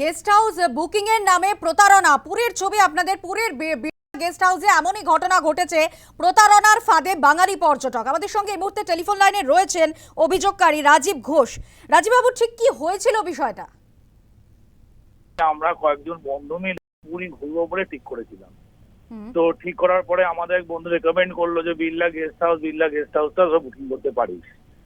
Guest house booking এর নামে প্রতারণা। পুরীর ছবি আপনাদের পুরীর গেস্ট হাউসে এমনই ঘটনা ঘটেছে প্রতারণার ফাঁদে বাঙালি পর্যটক। আমাদের সঙ্গে এই মুহূর্তে টেলিফোন লাইনে রয়েছেন অভিযোগকারী রাজীব ঘোষ। রাজীব রাজীববাবু ঠিক কি হয়েছিল বিষয়টা? আমরা কয়েকজন বন্ধু মিলে পুরী ঘুরবো বলে ঠিক করেছিলাম। তো ঠিক করার পরে আমাদের এক বন্ধু রেকমেন্ড করল যে Birla guest house Birla guest হাউসটা booking করতে পারিস।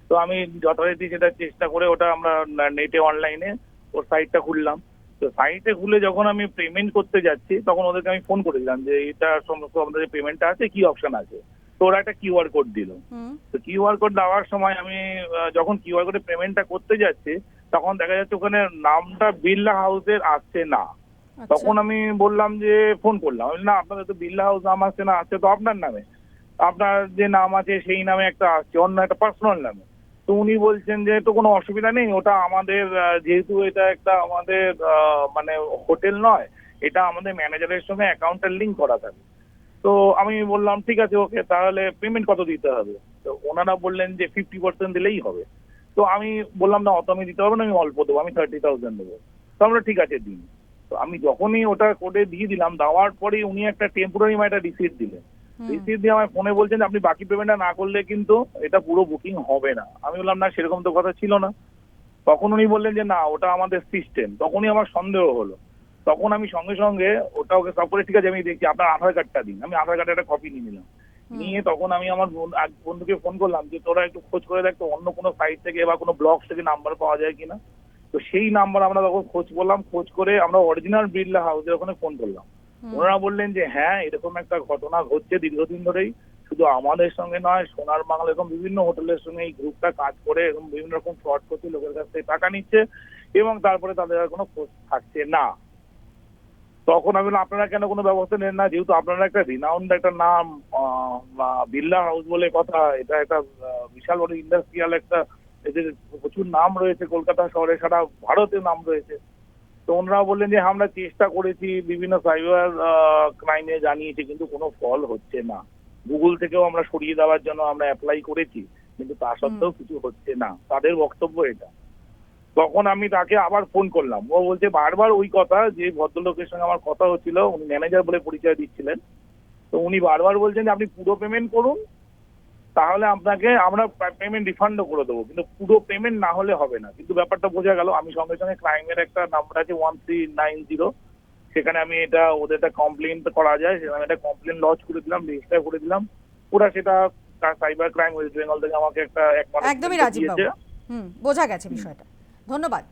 তো আমি যথারীতি সেটা চেষ্টা করে ওটা আমরা নেটে অনলাইনে ওর সাইটটা খুললাম। তো সাইটে খুলে যখন আমি পেমেন্ট করতে যাচ্ছি তখন ওদেরকে আমি ফোন করেছিলাম যে এটা সমস্ত যে পেমেন্টটা আছে কি অপশন আছে? তো ওরা একটা কিউআর কোড দিল। তো কিউআর কোড দেওয়ার সময় আমি যখন কিউআর কোডে পেমেন্টটা করতে যাচ্ছি তখন দেখা যাচ্ছে ওখানে নামটা বিড়লা হাউসের আসছে না। আচ্ছা। তখন আমি বললাম যে ফোন করলাম। না আপনাদের তো বিড়লা হাউস নাম আসছে না আসছে তো আপনার নামে। আপনার যে নাম আছে সেই নামে একটা আসছে অন্য একটা পার্সোনাল নামে। তো উনি বলছেন যে তো কোনো অসুবিধা নেই, ওটা আমাদের যেহেতু এটা একটা আমাদের মানে হোটেল নয়, এটা আমাদের ম্যানেজারের সঙ্গে অ্যাকাউন্টের লিঙ্ক করা থাকে। তো আমি বললাম, ঠিক আছে, ওকে, তাহলে পেমেন্ট কত দিতে হবে? তো ওনারা বললেন যে ফিফটি পার্সেন্ট দিলেই হবে। তো আমি বললাম, না, অত আমি দিতে হবে না, আমি অল্প দেবো, আমি থার্টি থাউজেন্ড দেবো। তো আমরা, ঠিক আছে, দিন। তো আমি যখনই ওটা কোডে দিয়ে দিলাম, দেওয়ার পরেই উনি একটা টেম্পোরারি একটা রিসিট দিলেন। রিসিট দিয়ে আমার ফোনে বলছেন আপনি বাকি পেমেন্টটা না করলে কিন্তু এটা পুরো বুকিং হবে না। আমি বললাম না সেরকম তো কথা ছিল না। তখন উনি বললেন যে না ওটা আমাদের সিস্টেম তখনই আমার সন্দেহ হলো। তখন আমি সঙ্গে সঙ্গে ওটা ওকে সব করে ঠিক আছে আমি দেখছি আপনার আধার কার্ডটা দিন। আমি আধার কার্ডের একটা কপি নিয়ে নিলাম। নিয়ে তখন আমি আমার বন্ধু- বন্ধুকে ফোন করলাম যে তোরা একটু খোঁজ করে দেখ তো অন্য কোনো সাইট থেকে বা কোনো ব্লগ থেকে নাম্বার পাওয়া যায় কিনা? তো সেই নাম্বার আমরা তখন খোঁজ করলাম। খোঁজ করে আমরা অরিজিনাল বিড়লা হাউসের ওখানে ফোন করলাম। ওনারা বললেন যে হ্যাঁ এরকম একটা ঘটনা ঘটছে দীর্ঘদিন ধরেই। শুধু আমাদের সঙ্গে নয় সোনার বাংলা এরকম বিভিন্ন হোটেলের সঙ্গে এই গ্রুপটা কাজ করে এরকম বিভিন্ন রকম ফ্রড করছে লোকের কাছ থেকে টাকা নিচ্ছে এবং তারপরে তাদের আর কোনো খোঁজ থাকছে না। তখন আমি আপনারা কেন কোনো ব্যবস্থা নেন না? যেহেতু আপনারা একটা রিনাউন্ড একটা নাম আহ, বা বিড়লা হাউস বলে কথা এটা একটা বিশাল বড় ইন্ডাস্ট্রিয়াল একটা এদের প্রচুর নাম রয়েছে কলকাতা শহরে সারা ভারতে নাম রয়েছে। তো ওনারা বললেন যে আমরা চেষ্টা করেছি বিভিন্ন সাইবার ক্রাইমে জানিয়েছি কিন্তু কোনো ফল হচ্ছে না। গুগল থেকেও আমরা সরিয়ে দেওয়ার জন্য আমরা অ্যাপ্লাই করেছি কিন্তু তা সত্ত্বেও কিছু হচ্ছে না। তাদের বক্তব্য এটা। তখন আমি তাকে আবার ফোন করলাম। ও বলছে বারবার ওই কথা যে ভদ্রলোকের সঙ্গে আমার কথা হচ্ছিল উনি ম্যানেজার বলে পরিচয় দিচ্ছিলেন। তো উনি বারবার বলছেন যে আপনি পুরো পেমেন্ট করুন তাহলে আপনাকে আমরা পেমেন্ট রিফান্ডও করে দেবো। কিন্তু পুরো পেমেন্ট না হলে হবে না। কিন্তু ব্যাপারটা বোঝা গেল আমি সঙ্গে সঙ্গে ক্রাইমের একটা নাম্বার আছে ওয়ান থ্রি নাইন জিরো সেখানে আমি এটা ওদের একটা কমপ্লেন করা যায়। সেখানে একটা কমপ্লেন লঞ্চ করে দিলাম রেজিস্টার করে দিলাম। পুরা সেটা সাইবার ক্রাইম ওয়েস্ট বেঙ্গল থেকে আমাকে একটা এক একদমই রাজীব বাবু। হুম বোঝা গেছে বিষয়টা। ধন্যবাদ।